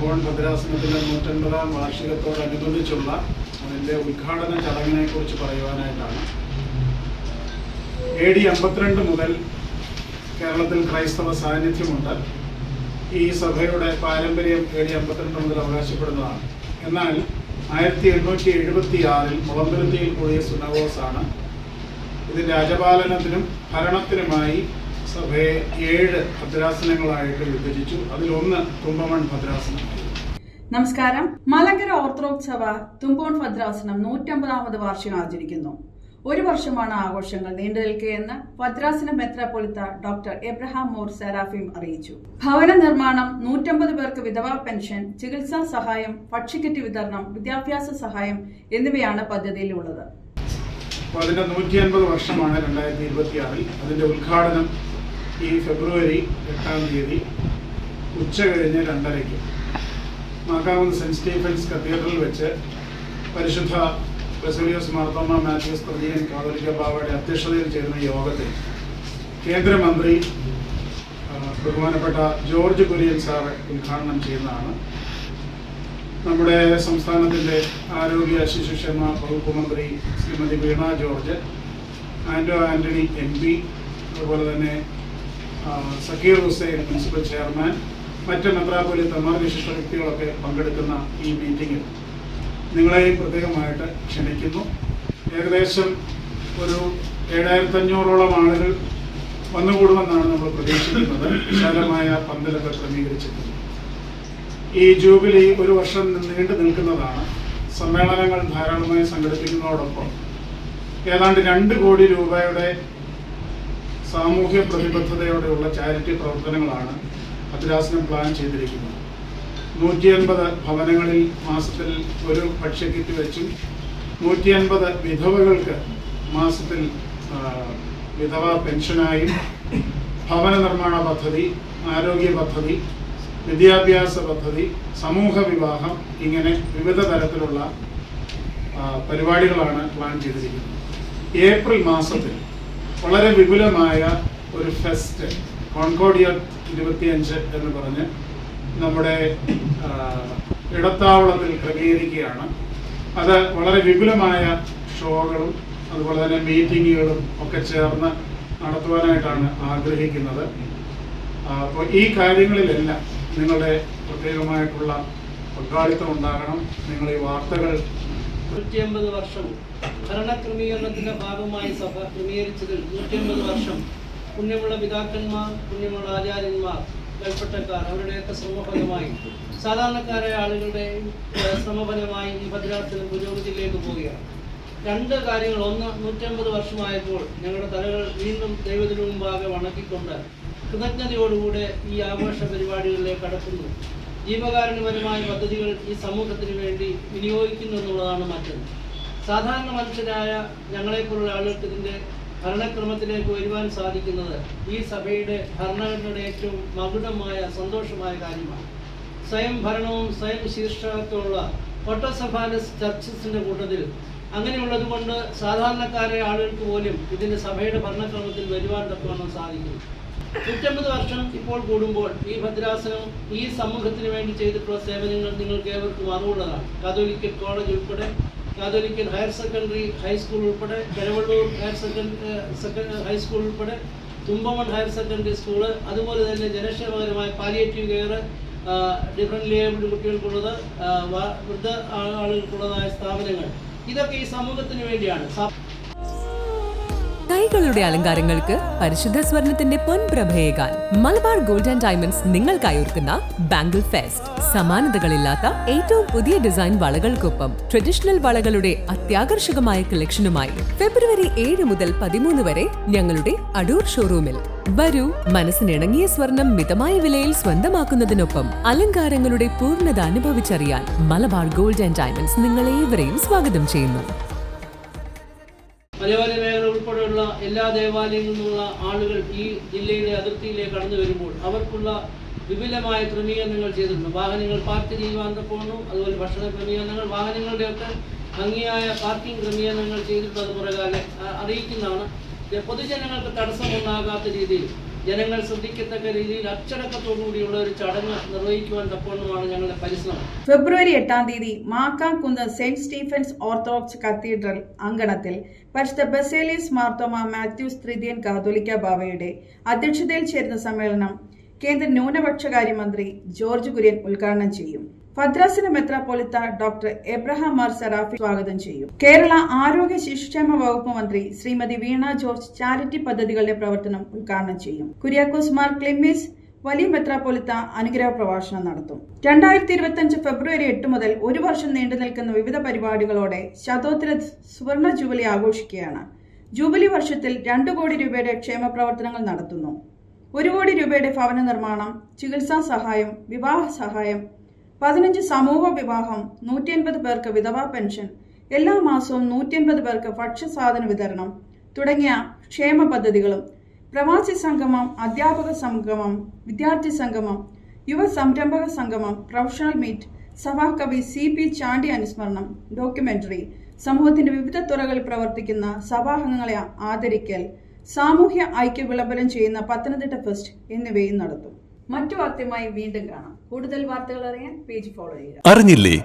തുമ്പോൺ ഭദ്രാസനത്തിന്റെ നൂറ്റൻപതാം വാർഷികത്തോടനുബന്ധിച്ചുള്ള അതിന്റെ ഉദ്ഘാടന ചടങ്ങിനെ കുറിച്ച് പറയുവാനായിട്ടാണ്. എ ഡി അമ്പത്തിരണ്ട് മുതൽ കേരളത്തിൽ ക്രൈസ്തവ സാന്നിധ്യമുണ്ട്. ഈ സഭയുടെ പാരമ്പര്യം എ ഡി അമ്പത്തിരണ്ട് മുതൽ അവകാശപ്പെടുന്നതാണ്. എന്നാൽ ആയിരത്തി എണ്ണൂറ്റി എഴുപത്തി ആറിൽ മുളമ്പലത്തിയിൽ കൂടിയ സുനവോസാണ് ഇതിന്റെ അജപാലനത്തിനും ഭരണത്തിനുമായി സഭയെ ഏഴ് ഭദ്രാസനങ്ങളായിട്ട് വിഭജിച്ചു. അതിലൊന്ന് തുമ്പമൺ ഭദ്രാസനമായിരുന്നു നമസ്കാരം. മലങ്കര ഓർത്തഡോക്സ് സഭ തുമ്പോൺ ഭദ്രാസനം നൂറ്റമ്പതാമത് വാർഷികം ആചരിക്കുന്നു. ഒരു വർഷമാണ് ആഘോഷങ്ങൾ നീണ്ടു നിൽക്കുകയെന്ന് ഭദ്രാസനം മെത്രാപൊളിത്ത ഡോക്ടർ എബ്രഹാം മോർ സെറാഫിം അറിയിച്ചു. ഭവന നിർമ്മാണം നൂറ്റമ്പത് പേർക്ക് വിധവാ പെൻഷൻ ചികിത്സാ സഹായം ഭക്ഷ്യക്കിറ്റ് വിതരണം വിദ്യാഭ്യാസ സഹായം എന്നിവയാണ് പദ്ധതിയിലുള്ളത്. അതിന്റെ നൂറ്റി അൻപത് വർഷമാണ് രണ്ടായിരത്തി ഇരുപത്തിയാറിൽ അതിന്റെ ഉദ്ഘാടനം ഈ ഫെബ്രുവരി എട്ടാം തീയതി ഉച്ച കഴിഞ്ഞ് രണ്ടരയ്ക്ക് മാക്കാവുന്ന സെന്റ് സ്റ്റീഫൻസ് കത്തീഡ്രലിൽ വെച്ച് പരിശുദ്ധ ബസലിയോസ് മാർത്തോമ മാത്യൂസ് തൃതീയൻ കാതോലിക്ക ബാബയുടെ അധ്യക്ഷതയിൽ ചേരുന്ന യോഗത്തിൽ കേന്ദ്രമന്ത്രി ബഹുമാനപ്പെട്ട ജോർജ് കുര്യൻ സാറ് ഉദ്ഘാടനം ചെയ്യുന്നതാണ്. നമ്മുടെ സംസ്ഥാനത്തിന്റെ ആരോഗ്യ ശിശുക്ഷേമ വകുപ്പ് മന്ത്രി Shrimati Veena George Anto Antony M P അതുപോലെ തന്നെ സക്കീർ ഹുസൈൻ മുനിസിപ്പൽ ചെയർമാൻ മറ്റ് മെത്രാപ്പൊലിത്തമാർ വിശിഷ്ട വ്യക്തികളൊക്കെ പങ്കെടുക്കുന്ന ഈ മീറ്റിംഗിൽ നിങ്ങളെയും പ്രത്യേകമായിട്ട് ക്ഷണിക്കുന്നു. ഏകദേശം ഒരു ഏഴായിരത്തഞ്ഞൂറോളം ആളുകൾ വന്നുകൂടുമെന്നാണ് നമ്മൾ പ്രതീക്ഷിക്കുന്നത്. വിശാലമായ പന്തലൊക്കെ ക്രമീകരിച്ചിട്ടുണ്ട്. ഈ ജൂബിലി ഒരു വർഷം നീണ്ടു നിൽക്കുന്നതാണ്. സമ്മേളനങ്ങൾ ധാരാളമായി സംഘടിപ്പിക്കുന്നതോടൊപ്പം ഏതാണ്ട് രണ്ട് കോടി രൂപയുടെ സാമൂഹ്യ പ്രതിബദ്ധതയോടെയുള്ള ചാരിറ്റി പ്രവർത്തനങ്ങളാണ് ഭദ്രാസനം പ്ലാൻ ചെയ്തിരിക്കുന്നത്. നൂറ്റി അൻപത് ഭവനങ്ങളിൽ മാസത്തിൽ ഒരു ഭക്ഷ്യക്കിറ്റ് വെച്ചും നൂറ്റി അൻപത് വിധവകൾക്ക് മാസത്തിൽ വിധവ പെൻഷനായും ഭവന നിർമ്മാണ പദ്ധതി ആരോഗ്യ പദ്ധതി വിദ്യാഭ്യാസ പദ്ധതി സമൂഹ വിവാഹം ഇങ്ങനെ വിവിധ തരത്തിലുള്ള പരിപാടികളാണ് പ്ലാൻ ചെയ്തിരിക്കുന്നത്. ഏപ്രിൽ മാസത്തിൽ വളരെ വിപുലമായ ഒരു ഫെസ്റ്റ് കോൺകോഡിയ ഇരുപത്തിയഞ്ച് എന്ന് പറഞ്ഞ് നമ്മുടെ ഇടത്താവളത്തിൽ ക്രമീകരിക്കുകയാണ്. അത് വളരെ വിപുലമായ ഷോകളും അതുപോലെ തന്നെ മീറ്റിങ്ങുകളും ഒക്കെ ചേർന്ന് നടത്തുവാനായിട്ടാണ് ആഗ്രഹിക്കുന്നത്. അപ്പോൾ ഈ കാര്യങ്ങളിലെല്ലാം നിങ്ങളുടെ പ്രത്യേകമായിട്ടുള്ള പങ്കാളിത്തം ഉണ്ടാകണം. നിങ്ങൾ ഈ വാർത്തകൾ നൂറ്റിയമ്പത് വർഷം ഭരണക്രമീകരണത്തിന്റെ ഭാഗമായി സഭ ക്രമീകരിച്ചതിൽ നൂറ്റിയമ്പത് വർഷം പുണ്യമുള്ള പിതാക്കന്മാർ പുണ്യമുള്ള ആചാര്യന്മാർ മേൽപ്പെട്ടക്കാർ അവരുടെയൊക്കെ ശ്രമഫലമായി സാധാരണക്കാരായ ആളുകളുടെ ശ്രമഫലമായി ഈ ഭദ്രാസനം പുരോഗതിയിലേക്ക് പോവുകയാണ്. രണ്ട് കാര്യങ്ങൾ. ഒന്ന് നൂറ്റമ്പത് വർഷമായപ്പോൾ ഞങ്ങളുടെ തലകൾ വീണ്ടും ദൈവത്തിനു മുമ്പാകെ വണക്കിക്കൊണ്ട് കൃതജ്ഞതയോടുകൂടെ ഈ ആഘോഷ പരിപാടികളിലേക്ക് കടക്കുന്നു. ജീവകാരുണ്യപരമായ പദ്ധതികൾ ഈ സമൂഹത്തിന് വേണ്ടി വിനിയോഗിക്കുന്നു എന്നുള്ളതാണ് മറ്റൊന്ന്. സാധാരണ മനുഷ്യരായ ഞങ്ങളെപ്പോലുള്ള ആളുകൾക്ക് ഇതിന്റെ ഭരണക്രമത്തിലേക്ക് വരുവാൻ സാധിക്കുന്നത് ഈ സഭയുടെ ഭരണഘടനയുടെ ഏറ്റവും മകുടമായ സന്തോഷമായ കാര്യമാണ്. സ്വയം ഭരണവും സ്വയം ശീർഷകത്വമുള്ള ഓട്ടോസഫാലസ് ചർച്ചസിന്റെ കൂട്ടത്തിൽ അങ്ങനെയുള്ളത് കൊണ്ട് സാധാരണക്കാരായ ആളുകൾക്ക് പോലും ഇതിന്റെ സഭയുടെ ഭരണക്രമത്തിൽ വരുവാൻ തക്കവണ്ണം സാധിക്കുന്നു. നൂറ്റമ്പത് വർഷം ഇപ്പോൾ കൂടുമ്പോൾ ഈ ഭദ്രാസനം ഈ സമൂഹത്തിന് വേണ്ടി ചെയ്തിട്ടുള്ള സേവനങ്ങൾ നിങ്ങൾക്ക് ഏവർക്കും അറിവുള്ളതാണ്. കാതോലിക്കൽ കോളേജ് ഉൾപ്പെടെ കാതോലിക്കൽ ഹയർ സെക്കൻഡറി ഹൈസ്കൂൾ ഉൾപ്പെടെ കരവള്ളൂർ ഹയർ സെക്കൻഡറി ഹൈസ്കൂൾ ഉൾപ്പെടെ തുമ്പമൺ ഹയർ സെക്കൻഡറി സ്കൂൾ അതുപോലെ തന്നെ ജനക്ഷേമകരമായ പാലിയേറ്റീവ് കെയർ ഡിഫറെന്റ് ലേബിൾഡ് കുട്ടികൾക്കുള്ളത് വൃദ്ധ ആളുകൾക്കുള്ളതായ സ്ഥാപനങ്ങൾ. ഇതൊക്കെ ഈ സമൂഹത്തിന് വേണ്ടിയാണ്. കൈകളുടെ അലങ്കാരങ്ങൾക്ക് പരിശുദ്ധ സ്വർണത്തിന്റെ പൊൻപ്രഭയേകാൻ മലബാർ ഗോൾഡ് ആൻഡ് ഡയമണ്ട്സ് നിങ്ങൾക്കായി ഒരുക്കുന്ന ബാംഗിൾ ഫെസ്റ്റ് സമാനതകളില്ലാത്ത ഏറ്റവും പുതിയ ഡിസൈൻ വളകൾക്കൊപ്പം ട്രഡീഷണൽ വളകളുടെ അത്യാകർഷകമായ കളക്ഷനുമായി ഫെബ്രുവരി ഏഴ് മുതൽ പതിമൂന്ന് വരെ ഞങ്ങളുടെ അടൂർ ഷോറൂമിൽ. വരൂ മനസ്സിനിണങ്ങിയ സ്വർണം മിതമായ വിലയിൽ സ്വന്തമാക്കുന്നതിനൊപ്പം അലങ്കാരങ്ങളുടെ പൂർണത അനുഭവിച്ചറിയാൻ മലബാർ ഗോൾഡ് ആൻഡ് ഡയമണ്ട്സ് നിങ്ങളേവരെയും സ്വാഗതം ചെയ്യുന്നു. മലയോര ഉൾപ്പെടെയുള്ള എല്ലാ ദേവാലയങ്ങളിൽ നിന്നുള്ള ആളുകൾ ഈ ജില്ലയുടെ അതിർത്തിയിലേക്ക് കടന്നു വരുമ്പോൾ അവർക്കുള്ള വിപുലമായ ക്രമീകരണങ്ങൾ ചെയ്തിട്ടുണ്ട്. വാഹനങ്ങൾ പാർക്ക് ചെയ്യുവാൻ പോകുന്നു അതുപോലെ ഭക്ഷണ ക്രമീകരണങ്ങൾ വാഹനങ്ങളുടെയൊക്കെ ഭംഗിയായ പാർക്കിംഗ് ക്രമീകരണങ്ങൾ ചെയ്തിട്ടുള്ളത് പുറകാലെ ആ, അറിയിക്കുന്നതാണ്. പൊതുജനങ്ങൾക്ക് തടസ്സമുണ്ടാകാത്ത രീതിയിൽ ജനങ്ങൾ ശ്രദ്ധിക്കത്തക്ക രീതിയിൽ അച്ചടക്കത്തോടുകൂടിയുള്ള ഒരു ചടങ്ങ് നിർവഹിക്കുവാൻ തക്കവണ്ണമാണ് ഞങ്ങളുടെ പരിശ്രമം. ഫെബ്രുവരി എട്ടാം തീയതി Makkamkunnu Saint Stephen's Orthodox Cathedral അങ്കണത്തിൽ പരിശുദ്ധ ബസേലിയസ് മാർത്തോമ മാത്യൂസ് തൃതീയൻ കാതോലിക്ക ബാവയുടെ അധ്യക്ഷതയിൽ ചേരുന്ന സമ്മേളനം കേന്ദ്ര ന്യൂനപക്ഷകാര്യ മന്ത്രി ജോർജ് കുര്യൻ ഉദ്ഘാടനം ചെയ്യും. ഭദ്രാസന മെത്രാപ്പൊലിത്ത ഡോക്ടർ എബ്രഹാം മാർ സറാഫി സ്വാഗതം ചെയ്യും. കേരള ആരോഗ്യ ശിശുക്ഷേമ വകുപ്പ് മന്ത്രി ശ്രീമതി വീണ ജോർജ് ചാരിറ്റി പദ്ധതികളുടെ പ്രവർത്തനം ഉദ്ഘാടനം ചെയ്യും. കുര്യാക്കോസ് മാർ ക്ലിമ്മിസ് വലിയ മെത്രാപ്പൊലിത്ത അനുഗ്രഹ പ്രഭാഷണം നടത്തും. രണ്ടായിരത്തി ഇരുപത്തിയഞ്ച് ഫെബ്രുവരി എട്ട് മുതൽ ഒരു വർഷം നീണ്ടു നിൽക്കുന്ന വിവിധ പരിപാടികളോടെ ശതോത്തര സുവർണ ജൂബിലി ആഘോഷിക്കുകയാണ്. ജൂബിലി വർഷത്തിൽ രണ്ടു കോടി രൂപയുടെ ക്ഷേമ പ്രവർത്തനങ്ങൾ നടത്തുന്നു. ഒരു കോടി രൂപയുടെ ഭവന നിർമ്മാണം ചികിത്സാ സഹായം വിവാഹ സഹായം പതിനഞ്ച് സമൂഹ വിവാഹം നൂറ്റി അൻപത് പേർക്ക് വിധവാ പെൻഷൻ എല്ലാ മാസവും നൂറ്റി അൻപത് പേർക്ക് ഭക്ഷ്യസാധന വിതരണം തുടങ്ങിയ ക്ഷേമ പദ്ധതികളും പ്രവാസി സംഗമം അധ്യാപക സംഗമം വിദ്യാർത്ഥി സംഗമം യുവ സംരംഭക സംഗമം പ്രൊഫഷണൽ മീറ്റ് സഭാകവി സി പി ചാണ്ടി അനുസ്മരണം ഡോക്യുമെന്ററി സമൂഹത്തിന്റെ വിവിധ തുറകളിൽ പ്രവർത്തിക്കുന്ന സഭാംഗങ്ങളെ ആദരിക്കൽ സാമൂഹ്യ ഐക്യ വിളംബരം ചെയ്യുന്ന പത്തനംതിട്ട ഫെസ്റ്റ് എന്നിവയും നടത്തും. മറ്റു വാർത്തയുമായി വീണ്ടും കാണാം. കൂടുതൽ വാർത്തകൾ അറിയാൻ പേജ് ഫോളോ ചെയ്യുക. അറിഞ്ഞില്ലേ?